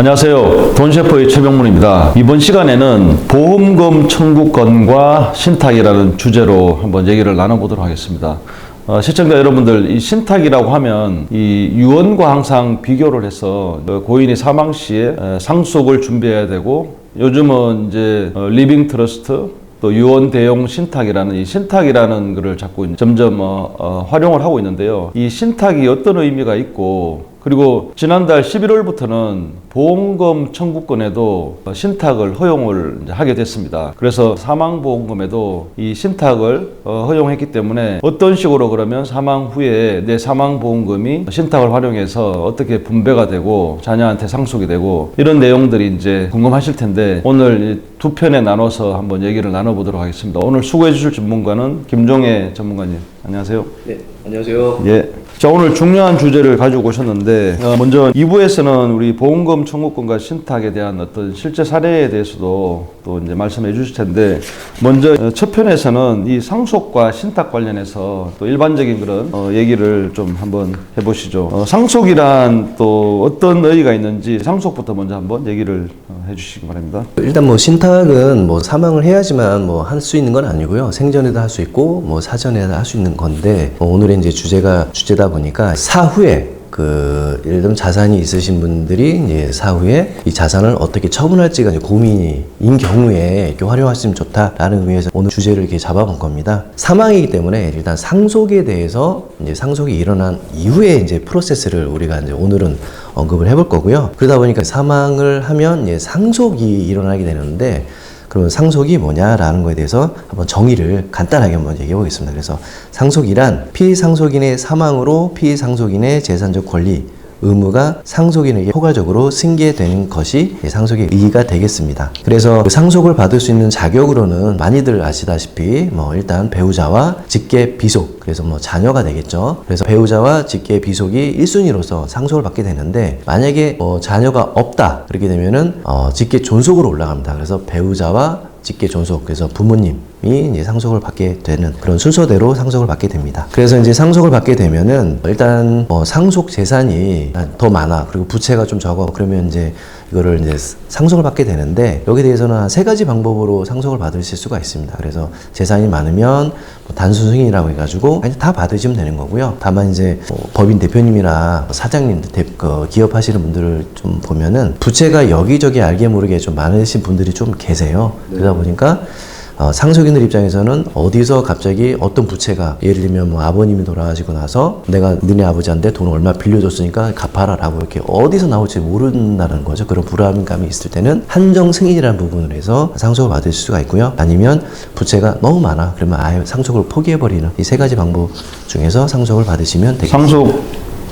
안녕하세요. 돈셰퍼의 최병문입니다. 이번 시간에는 보험금 청구권과 신탁이라는 주제로 한번 얘기를 나눠보도록 하겠습니다. 어, 시청자 여러분들, 이 신탁이라고 하면 이 유언과 항상 비교를 해서 어, 고인이 사망 시에 에, 상속을 준비해야 되고 요즘은 이제 어, 리빙 트러스트 또 유언 대용 신탁이라는 이 신탁이라는 것을 자꾸 점점 어, 어, 활용을 하고 있는데요. 이 신탁이 어떤 의미가 있고 그리고 지난달 11월부터는 보험금 청구권에도 신탁을 허용을 하게 됐습니다. 그래서 사망 보험금에도 이 신탁을 어, 허용했기 때문에 어떤 식으로 그러면 사망 후에 내 사망 보험금이 신탁을 활용해서 어떻게 분배가 되고 자녀한테 상속이 되고 이런 내용들이 이제 궁금하실 텐데 오늘 이두 편에 나눠서 한번 얘기를 나눠보도록 하겠습니다. 오늘 수고해 주실 전문가는 김종혜 전문가님. 안녕하세요. 네, 안녕하세요. 예. 자, 오늘 중요한 주제를 가지고 오셨는데, 어, 먼저 2부에서는 우리 보험금 청구권과 신탁에 대한 어떤 실제 사례에 대해서도 또 이제 말씀해 주실 텐데, 먼저 어, 첫 편에서는 이 상속과 신탁 관련해서 또 일반적인 그런 어, 얘기를 좀 한번 해보시죠. 어, 상속이란 또 어떤 의의가 있는지 상속부터 먼저 한번 얘기를 어, 해주시기 바랍니다. 일단 뭐 신탁은 뭐 사망을 해야지만 뭐 할 수 있는 건 아니고요. 생전에도 할 수 있고 뭐 사전에도 할 수 있는 건데 뭐 오늘의 이제 주제가 주제다 보니까 사후에 그 예를 들면 자산이 있으신 분들이 이제 사후에 이 자산을 어떻게 처분할지가 이제 고민인 경우에 이렇게 활용하시면 좋다라는 의미에서 오늘 주제를 이렇게 잡아본 겁니다. 사망이기 때문에 일단 상속에 대해서 이제 상속이 일어난 이후에 이제 프로세스를 우리가 이제 오늘은 언급을 해볼 거고요. 그러다 보니까 사망을 하면 이제 상속이 일어나게 되는데 그러면 상속이 뭐냐라는 거에 대해서 한번 정의를 간단하게 한번 얘기해 보겠습니다. 그래서 상속이란 피상속인의 사망으로 피상속인의 재산적 권리, 의무가 상속인에게 포괄적으로 승계되는 것이 상속의 의의가 되겠습니다. 그래서 그 상속을 받을 수 있는 자격으로는 많이들 아시다시피 뭐 일단 배우자와 직계 비속 그래서 뭐 자녀가 되겠죠. 그래서 배우자와 직계 비속이 1순위로서 상속을 받게 되는데 만약에 뭐 자녀가 없다 그렇게 되면은 어 직계 존속으로 올라갑니다. 그래서 배우자와 직계 존속 그래서 부모님이 이제 상속을 받게 되는 그런 순서대로 상속을 받게 됩니다. 그래서 이제 상속을 받게 되면은 일단 뭐 상속 재산이 더 많아 그리고 부채가 좀 적어 그러면 이제 이거를 이제 상속을 받게 되는데 여기에 대해서는 한 세 가지 방법으로 상속을 받으실 수가 있습니다. 그래서 재산이 많으면 뭐 단순 승인이라고 해가지고 다 받으시면 되는 거고요. 다만 이제 뭐 법인 대표님이나 사장님, 대, 그 기업 하시는 분들을 좀 보면은 부채가 여기저기 알게 모르게 좀 많으신 분들이 좀 계세요. 그러다 보니까 어, 상속인들 입장에서는 어디서 갑자기 어떤 부채가 예를 들면 뭐 아버님이 돌아가시고 나서 내가 너네 아버지한테 돈 얼마 빌려줬으니까 갚아라라고 이렇게 어디서 나올지 모른다는 거죠. 그런 불안감이 있을 때는 한정 승인이라는 부분을 해서 상속을 받을 수가 있고요. 아니면 부채가 너무 많아 그러면 아예 상속을 포기해버리는 이 세 가지 방법 중에서 상속을 받으시면 되겠습니다. 상속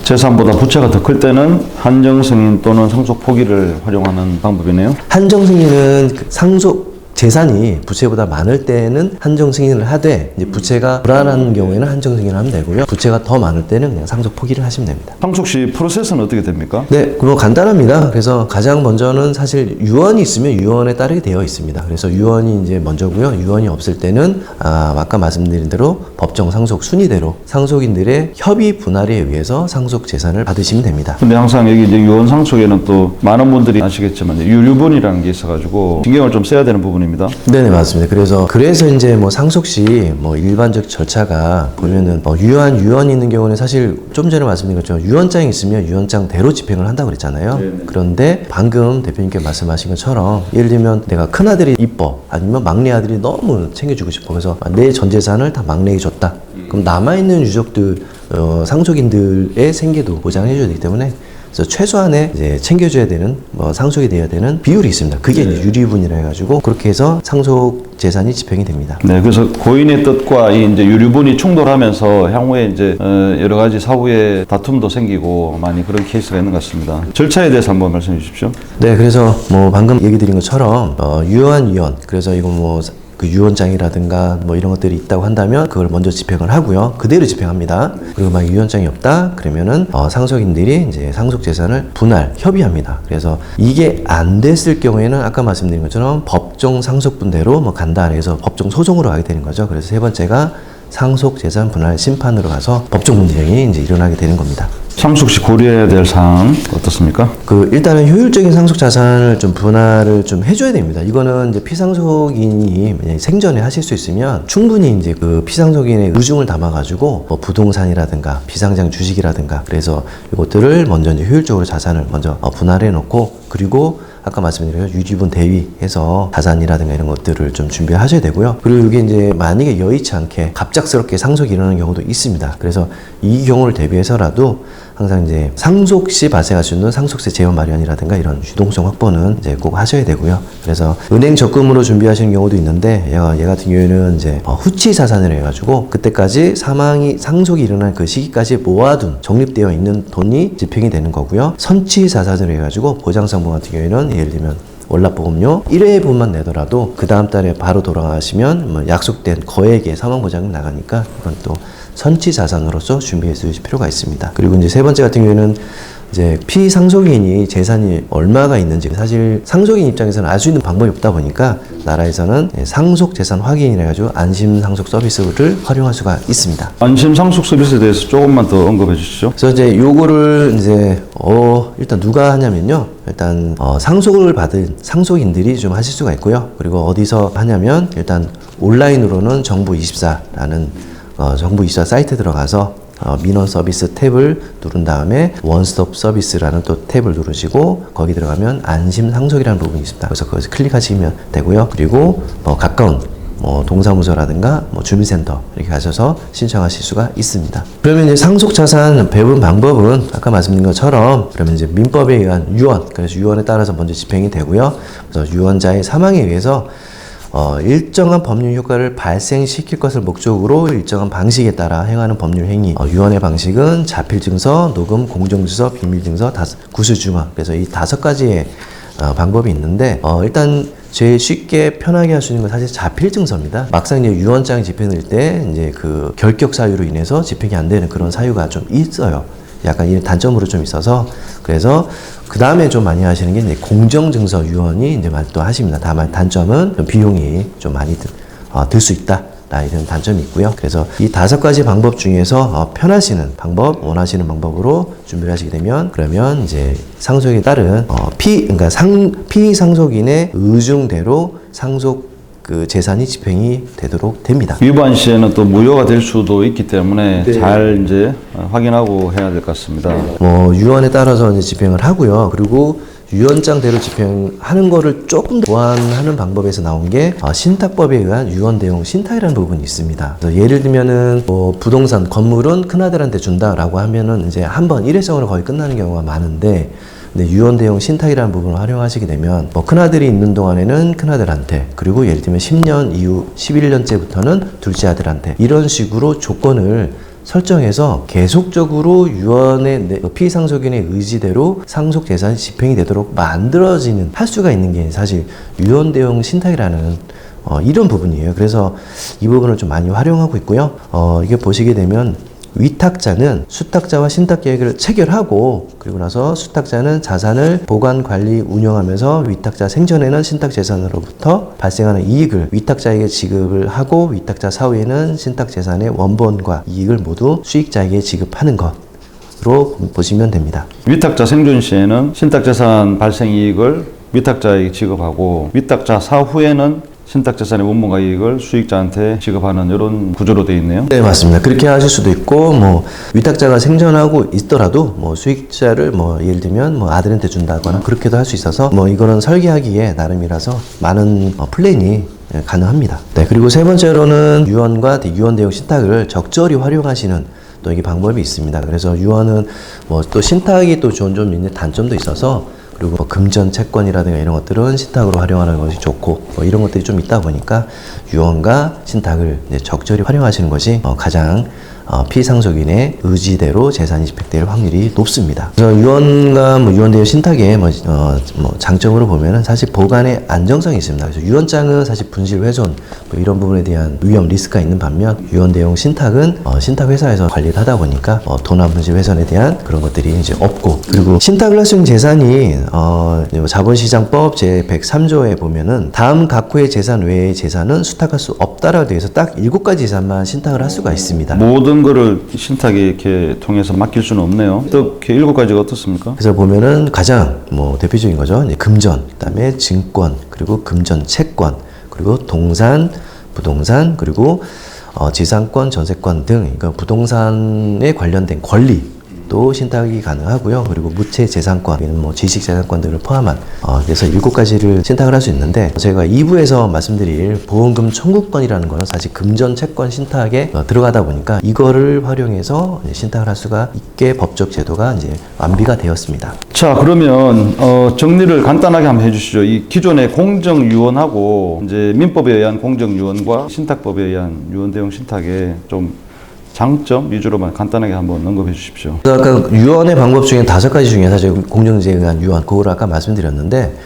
재산보다 부채가 더 클 때는 한정 승인 또는 상속 포기를 활용하는 방법이네요. 한정 승인은 그 상속 재산이 부채보다 많을 때는 한정 승인을 하되 이제 부채가 불안한 경우에는 한정 승인을 하면 되고요. 부채가 더 많을 때는 그냥 상속 포기를 하시면 됩니다. 상속 시 프로세스는 어떻게 됩니까? 네, 그거 간단합니다. 그래서 가장 먼저는 사실 유언이 있으면 유언에 따르게 되어 있습니다. 그래서 유언이 이제 먼저고요. 유언이 없을 때는 아, 아까 말씀드린 대로 법정 상속 순위대로 상속인들의 협의 분할에 의해서 상속 재산을 받으시면 됩니다. 근데 항상 여기 이제 유언 상속에는 또 많은 분들이 아시겠지만 유류분이라는 게 있어가지고 신경을 좀 써야 되는 부분입니다. 네네 맞습니다. 그래서 그래서 이제 뭐 상속 시 뭐 일반적 절차가 보면은 뭐 유언 유언이 있는 경우는 사실 좀 전에 말씀드린 것처럼 유언장이 있으면 유언장대로 집행을 한다고 그랬잖아요. 그런데 방금 대표님께 말씀하신 것처럼 예를 들면 내가 큰 아들이 이뻐 아니면 막내 아들이 너무 챙겨주고 싶어 그래서 내 전 재산을 다 막내에게 줬다. 그럼 남아 있는 유족들 어, 상속인들의 생계도 보장해줘야 되기 때문에 그래서 최소한의 이제 챙겨줘야 되는 뭐 상속이 돼야 되는 비율이 있습니다. 그게 이제 유리분이라 해가지고 그렇게 해서 상속 재산이 집행이 됩니다. 네, 그래서 고인의 뜻과 이 이제 유류분이 충돌하면서 향후에 이제 어, 여러 가지 사후에 다툼도 생기고 많이 그런 케이스가 있는 것 같습니다. 절차에 대해서 한번 말씀해 주십시오. 네, 그래서 뭐 방금 얘기 드린 것처럼 어, 유언 유언 그래서 이거 뭐 그 유언장이라든가 뭐 이런 것들이 있다고 한다면 그걸 먼저 집행을 하고요. 그대로 집행합니다. 그리고 만약 유언장이 없다 그러면은 어, 상속인들이 이제 상속 재산을 분할 협의합니다. 그래서 이게 안 됐을 경우에는 아까 말씀드린 것처럼 법정 상속분대로 뭐 간다 그래서 법정 소송으로 가게 되는 거죠. 그래서 세 번째가 상속 재산 분할 심판으로 가서 법적 문제이 이제 일어나게 되는 겁니다. 상속 시 고려해야 될 사항 어떻습니까? 그 일단은 효율적인 상속 자산을 좀 분할을 좀 해줘야 됩니다. 이거는 이제 피상속인이 만약에 생전에 하실 수 있으면 충분히 이제 그 피상속인의 의중을 담아가지고 뭐 부동산이라든가 비상장 주식이라든가 그래서 이것들을 먼저 이제 효율적으로 자산을 먼저 어, 분할해 놓고 그리고 아까 말씀드린 유지분 대위해서 자산이라든가 이런 것들을 좀 준비하셔야 되고요. 그리고 이게 이제 만약에 여의치 않게 갑작스럽게 상속이 일어나는 경우도 있습니다. 그래서 이 경우를 대비해서라도 항상 이제 상속 시 발생할 수 있는 상속세 제한 마련이라든가 이런 유동성 확보는 이제 꼭 하셔야 되고요. 그래서 은행 적금으로 준비하시는 경우도 있는데 얘, 얘 같은 경우에는 이제 어, 후치 자산을 해가지고 그때까지 사망이 상속이 일어난 그 시기까지 모아둔 적립되어 있는 돈이 집행이 되는 거고요. 선치 자산을 해가지고 보장상품 같은 경우에는 예를 들면 월납보험료 1회분만 내더라도 그 다음 달에 바로 돌아가시면 뭐 약속된 거액의 사망보장이 나가니까 이건 또 선치 자산으로서 준비해 두실 필요가 있습니다. 그리고 이제 세 번째 같은 경우에는 이제 피상속인이 재산이 얼마가 있는지 사실 상속인 입장에서는 알 수 있는 방법이 없다 보니까 나라에서는 상속 재산 확인이라 가지고 안심 상속 서비스를 활용할 수가 있습니다. 안심 상속 서비스에 대해서 조금만 더 언급해 주시죠. 그래서 이제 요거를 이제 어 일단 누가 하냐면요. 일단 어 상속을 받은 상속인들이 좀 하실 수가 있고요. 그리고 어디서 하냐면 일단 온라인으로는 정부24라는 어 정부24 사이트 들어가서 어, 민원 서비스 탭을 누른 다음에 원스톱 서비스라는 또 탭을 누르시고 거기 들어가면 안심 상속이라는 부분이 있습니다. 그래서 거기서 클릭하시면 되고요. 그리고 어, 가까운 뭐 동사무소라든가 뭐 주민센터 이렇게 가셔서 신청하실 수가 있습니다. 그러면 이제 상속 자산 배분 방법은 아까 말씀드린 것처럼 그러면 이제 민법에 의한 유언 그래서 유언에 따라서 먼저 집행이 되고요. 그래서 유언자의 사망에 의해서 어, 일정한 법률 효과를 발생시킬 것을 목적으로 일정한 방식에 따라 행하는 법률 행위. 어, 유언의 방식은 자필 증서, 녹음, 공정주서, 비밀 증서, 구수 증언. 그래서 이 다섯 가지의 어, 방법이 있는데 어, 일단 제일 쉽게 편하게 할 수 있는 건 사실 자필 증서입니다. 막상 이제 유언장이 집행될 때 이제 그 결격 사유로 인해서 집행이 안 되는 그런 사유가 좀 있어요. 약간 이 단점으로 좀 있어서 그래서 그 다음에 좀 많이 하시는 게 이제 공정증서 유언이 이제 또 하십니다. 다만 단점은 좀 비용이 좀 많이 어, 들수 있다. 라 이런 단점이 있고요. 그래서 이 다섯 가지 방법 중에서 어, 편하시는 방법, 원하시는 방법으로 준비를 하시게 되면 그러면 이제 상속에 따른 어, 피 그러니까 상 피 상속인의 의중대로 상속 그 재산이 집행이 되도록 됩니다. 위반 시에는 또 무효가 될 수도 있기 때문에 잘 이제 어, 확인하고 해야 될 것 같습니다. 뭐 유언에 따라서 이제 집행을 하고요. 그리고 유언장대로 집행하는 거를 조금 더 보완하는 방법에서 나온 게 어, 신탁법에 의한 유언 대용 신탁이라는 부분이 있습니다. 그래서 예를 들면은 뭐 부동산 건물은 큰아들한테 준다라고 하면은 이제 한 번 일회성으로 거의 끝나는 경우가 많은데 근데 유언 대용 신탁이라는 부분을 활용하시게 되면 뭐 큰아들이 있는 동안에는 큰아들한테 그리고 예를 들면 10년 이후 11년째부터는 둘째 아들한테 이런 식으로 조건을 설정해서 계속적으로 유언의 내- 피상속인의 의지대로 상속 재산이 집행이 되도록 만들어지는 할 수가 있는 게 사실 유언 대용 신탁이라는 어, 이런 부분이에요. 그래서 이 부분을 좀 많이 활용하고 있고요. 어, 이게 보시게 되면 위탁자는 수탁자와 신탁 계획을 체결하고 그리고 나서 수탁자는 자산을 보관 관리 운영하면서 위탁자 생전에는 신탁 재산으로부터 발생하는 이익을 위탁자에게 지급을 하고 위탁자 사후에는 신탁 재산의 원본과 이익을 모두 수익자에게 지급하는 것으로 보시면 됩니다. 위탁자 생존 시에는 신탁 재산 발생 이익을 위탁자에게 지급하고 위탁자 사후에는 신탁재산의 원본과 이익을 수익자한테 지급하는 이런 구조로 되어 있네요. 네, 맞습니다. 그렇게 하실 수도 있고, 뭐, 위탁자가 생존하고 있더라도, 뭐, 수익자를 뭐, 예를 들면, 뭐, 아들한테 준다거나, 그렇게도 할 수 있어서, 뭐, 이거는 설계하기에 나름이라서 많은 어, 플랜이 예, 가능합니다. 네, 그리고 세 번째로는 유언과 유언 대용 신탁을 적절히 활용하시는 또 이게 방법이 있습니다. 그래서 유언은 뭐, 또 신탁이 또 좋은 좀 있는 단점도 있어서, 그리고 뭐 금전 채권이라든가 이런 것들은 신탁으로 활용하는 것이 좋고 뭐 이런 것들이 좀 있다 보니까 유언과 신탁을 적절히 활용하시는 것이 어, 가장 어, 피상속인의 의지대로 재산이 집행될 확률이 높습니다. 그래서 유언과 뭐 유언대여 신탁의 뭐, 어, 뭐 장점으로 보면은 사실 보관의 안정성이 있습니다. 그래서 유언장은 사실 분실 훼손 뭐 이런 부분에 대한 위험 리스크가 있는 반면 유언대용 신탁은 어, 신탁 회사에서 관리를 하다 보니까 어, 도난 분실 훼손에 대한 그런 것들이 이제 없고 그리고 신탁을 할 수 있는 재산이 어, 뭐 자본시장법 제 103조에 보면은 다음 각 호의 재산 외의 재산은 수탁할 수 없다라고 되어 있어 딱 일곱 가지 재산만 신탁을 할 수가 있습니다. 모든 거를 신탁에 이렇게 통해서 맡길 수는 없네요. 어떻게 일곱 가지가 어떻습니까? 그래서 보면은 가장 뭐 대표적인 거죠. 금전, 그다음에 증권, 그리고 금전 채권, 그리고 동산, 부동산, 그리고 어, 지상권, 전세권 등 그러니까 부동산에 관련된 권리 또 신탁이 가능하고요. 그리고 무채 재산권, 뭐 지식 재산권 등을 포함한 어, 그래서 일곱 가지를 신탁을 할 수 있는데 제가 2부에서 말씀드릴 보험금 청구권이라는 거는 사실 금전 채권 신탁에 어, 들어가다 보니까 이거를 활용해서 이제 신탁을 할 수가 있게 법적 제도가 이제 완비가 되었습니다. 자 그러면 어, 정리를 간단하게 한번 해주시죠. 이 기존의 공정유언하고 이제 민법에 의한 공정유언과 신탁법에 의한 유언 대용 신탁의 좀 장점 위주로만 간단하게 한번 언급해 주십시오. 아까 유언의 방법 중에 다섯 가지 중에 사실 공정제에 의한 유언 그걸 아까 말씀드렸는데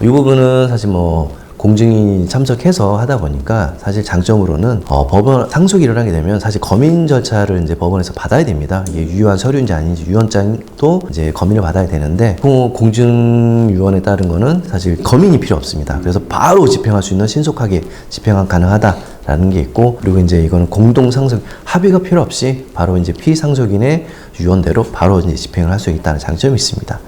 이 부분은 사실 뭐 공증인이 참석해서 하다 보니까 사실 장점으로는 어, 법원 상속일을 하게 되면 사실 검인 절차를 이제 법원에서 받아야 됩니다. 이게 유효한 서류인지 아닌지 유언장도 이제 검인을 받아야 되는데 그 공증 유언에 따른 거는 사실 검인이 필요 없습니다. 그래서 바로 집행할 수 있는 신속하게 집행 가능하다. 라는 게 있고 그리고 이제 이거는 공동 상속 합의가 필요 없이 바로 이제 피상속인의 유언대로 바로 이제 집행을 할 수 있다는 장점이 있습니다.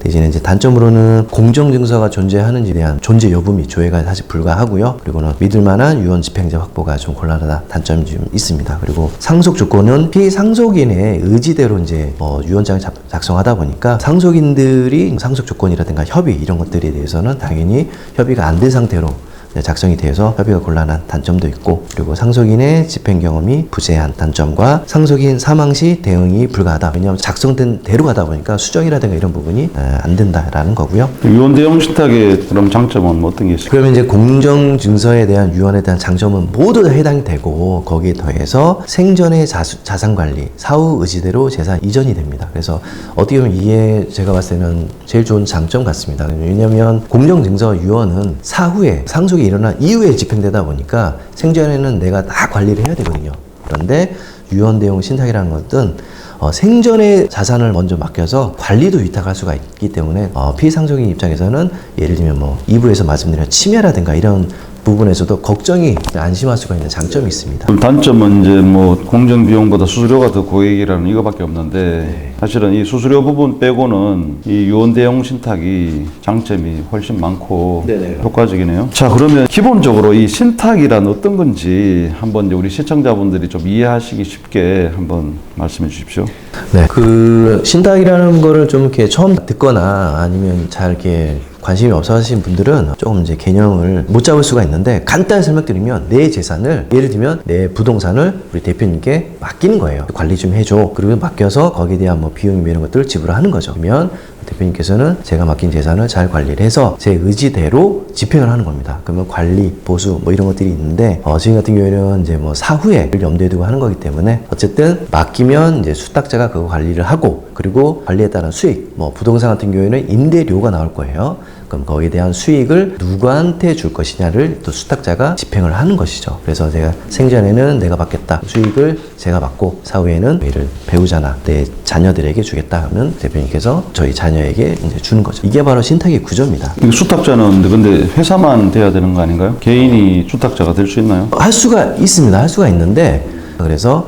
대신에 이제 단점으로는 공정 증서가 존재하는지에 대한 존재 여부 및 조회가 사실 불가하고요. 그리고는 믿을 만한 유언 집행자 확보가 좀 곤란하다 단점이 좀 있습니다. 그리고 상속 조건은 피상속인의 의지대로 이제 어, 유언장을 작, 작성하다 보니까 상속인들이 상속 조건이라든가 협의 이런 것들에 대해서는 당연히 협의가 안 된 상태로 네, 작성이 되어서 협의가 곤란한 단점도 있고 그리고 상속인의 집행 경험이 부재한 단점과 상속인 사망 시 대응이 불가하다 왜냐하면 작성된 대로 가다 보니까 수정이라든가 이런 부분이 에, 안 된다라는 거고요 유언 대용 신탁의 그럼 장점은 뭐 어떤 게 있을까요? 그러면 이제 공정 증서에 대한 유언에 대한 장점은 모두 다 해당이 되고 거기에 더해서 생전의 자수, 자산 관리 사후 의지대로 재산 이전이 됩니다. 그래서 어떻게 보면 이게 제가 봤을 때는 제일 좋은 장점 같습니다. 왜냐하면 공정 증서 유언은 사후에 상속 이 일어난 이후에 집행되다 보니까 생전에는 내가 다 관리를 해야 되거든요. 그런데 유언 대용 신탁이라는 것은 어, 생전의 자산을 먼저 맡겨서 관리도 위탁할 수가 있기 때문에 어, 피상속인 입장에서는 예를 들면 뭐 2부에서 말씀드린 침해라든가 이런 부분에서도 걱정이 안심할 수가 있는 장점이 있습니다. 단점은 이제 뭐 공정 비용보다 수수료가 더 고액이라는 이거밖에 없는데 사실은 이 수수료 부분 빼고는 이 유언 대용 신탁이 장점이 훨씬 많고 네네. 효과적이네요. 자 그러면 기본적으로 이 신탁이란 어떤 건지 한번 이제 우리 시청자분들이 좀 이해하시기 쉽게 한번 말씀해 주십시오. 네. 그 신탁이라는 거를 좀 이렇게 처음 듣거나 아니면 잘 이렇게 관심이 없어 하시는 분들은 조금 이제 개념을 못 잡을 수가 있는데 간단히 설명드리면 내 재산을 예를 들면 내 부동산을 우리 대표님께 맡기는 거예요. 관리 좀 해줘. 그리고 맡겨서 거기에 대한 뭐 비용 이런 것들을 지불하는 거죠. 그러면 대표님께서는 제가 맡긴 재산을 잘 관리를 해서 제 의지대로 집행을 하는 겁니다. 그러면 관리, 보수 뭐 이런 것들이 있는데 어, 지금 같은 경우에는 이제 뭐 사후에 염두에 두고 하는 거기 때문에 어쨌든 맡기면 이제 수탁자가 그거 관리를 하고 그리고 관리에 따른 수익, 뭐 부동산 같은 경우에는 임대료가 나올 거예요. 그럼 거기에 대한 수익을 누구한테 줄 것이냐를 또 수탁자가 집행을 하는 것이죠. 그래서 제가 생전에는 내가 받겠다. 수익을 제가 받고 사후에는 이를 배우자나 내 자녀들에게 주겠다 하면 대표님께서 저희 자녀에게 이제 주는 거죠. 이게 바로 신탁의 구조입니다. 이 수탁자는 근데 회사만 돼야 되는 거 아닌가요? 개인이 수탁자가 될 수 있나요? 할 수가 있습니다. 할 수가 있는데 그래서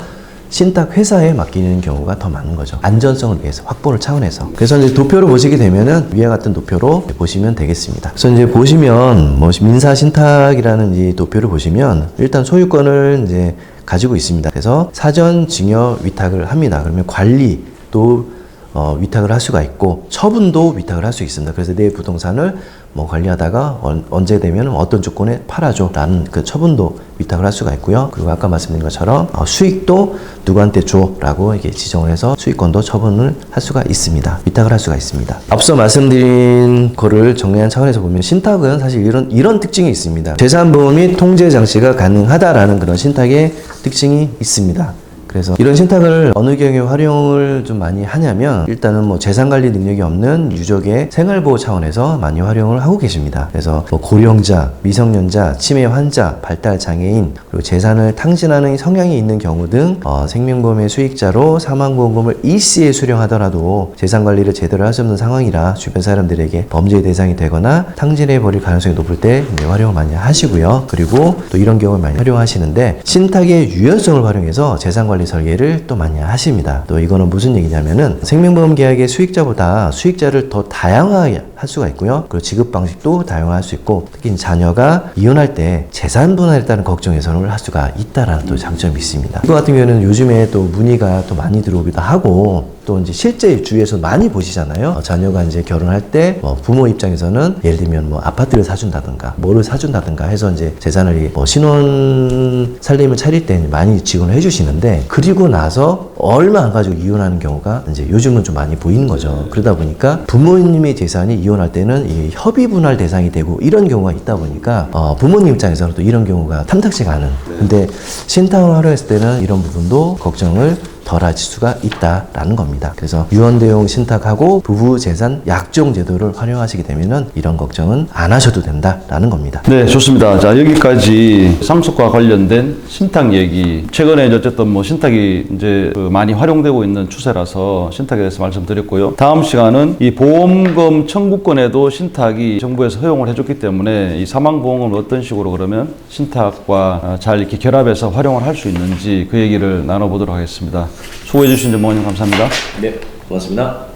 신탁 회사에 맡기는 경우가 더 많은 거죠. 안전성을 위해서 확보를 차원에서. 그래서 이제 도표를 보시게 되면은 위와 같은 도표로 보시면 되겠습니다. 그래서 이제 보시면 뭐 민사 신탁이라는 이 도표를 보시면 일단 소유권을 이제 가지고 있습니다. 그래서 사전 증여 위탁을 합니다. 그러면 관리도 어, 위탁을 할 수가 있고 처분도 위탁을 할 수 있습니다. 그래서 내 부동산을 뭐 관리하다가 언, 언제 되면 어떤 조건에 팔아줘 라는 그 처분도 위탁을 할 수가 있고요. 그리고 아까 말씀드린 것처럼 어, 수익도 누구한테 줘라고 이게 지정을 해서 수익권도 처분을 할 수가 있습니다. 위탁을 할 수가 있습니다. 앞서 말씀드린 거를 정리한 차원에서 보면 신탁은 사실 이런 이런 특징이 있습니다. 재산 보험 및 통제 장치가 가능하다라는 그런 신탁의 특징이 있습니다. 그래서 이런 신탁을 어느 경우에 활용을 좀 많이 하냐면 일단은 뭐 재산 관리 능력이 없는 유족의 생활보호 차원에서 많이 활용을 하고 계십니다. 그래서 뭐 고령자, 미성년자, 치매 환자, 발달 장애인 그리고 재산을 탕진하는 성향이 있는 경우 등 어, 생명보험의 수익자로 사망보험금을 일시에 수령하더라도 재산 관리를 제대로 할 수 없는 상황이라 주변 사람들에게 범죄의 대상이 되거나 탕진해 버릴 가능성이 높을 때 활용을 많이 하시고요. 그리고 또 이런 경우를 많이 활용하시는데 신탁의 유연성을 활용해서 재산 관리 설계를 또 많이 하십니다. 또 이거는 무슨 얘기냐면은 생명보험 계약의 수익자보다 수익자를 더 다양하게 할 수가 있고요. 그리고 지급 방식도 다양할 수 있고 특히 자녀가 이혼할 때 재산 분할에 따른 걱정 해소를 할 수가 있다라는 또 장점이 있습니다. 이거 같은 경우에는 요즘에 또 문의가 또 많이 들어오기도 하고 또 이제 실제 주위에서 많이 보시잖아요. 어, 자녀가 이제 결혼할 때 뭐 부모 입장에서는 예를 들면 뭐 아파트를 사준다든가 뭐를 사준다든가 해서 이제 재산을 뭐 신혼 살림을 차릴 때 많이 지원을 해주시는데 그리고 나서 얼마 안 가지고 이혼하는 경우가 이제 요즘은 좀 많이 보이는 거죠. 그러다 보니까 부모님의 재산이 이혼할 때는 이 협의 분할 대상이 되고 이런 경우가 있다 보니까 어, 부모님 입장에서는 또 이런 경우가 탐탁지가 않은. 근데 신탁을 활용했을 때는 이런 부분도 걱정을 덜하실 수가 있다라는 겁니다. 그래서 유언대용 신탁하고 부부 재산 약정 제도를 활용하시게 되면은 이런 걱정은 안 하셔도 된다라는 겁니다. 네, 좋습니다. 자, 여기까지 상속과 관련된 신탁 얘기. 최근에 어쨌든 뭐 신탁이 이제 그 많이 활용되고 있는 추세라서 신탁에 대해서 말씀드렸고요. 다음 시간은 이 보험금 청구권에도 신탁이 정부에서 허용을 해줬기 때문에 이 사망보험을 어떤 식으로 그러면 신탁과 어, 잘 이렇게 결합해서 활용을 할 수 있는지 그 얘기를 나눠보도록 하겠습니다. 수고해 주신 전무님 감사합니다. 네, 고맙습니다.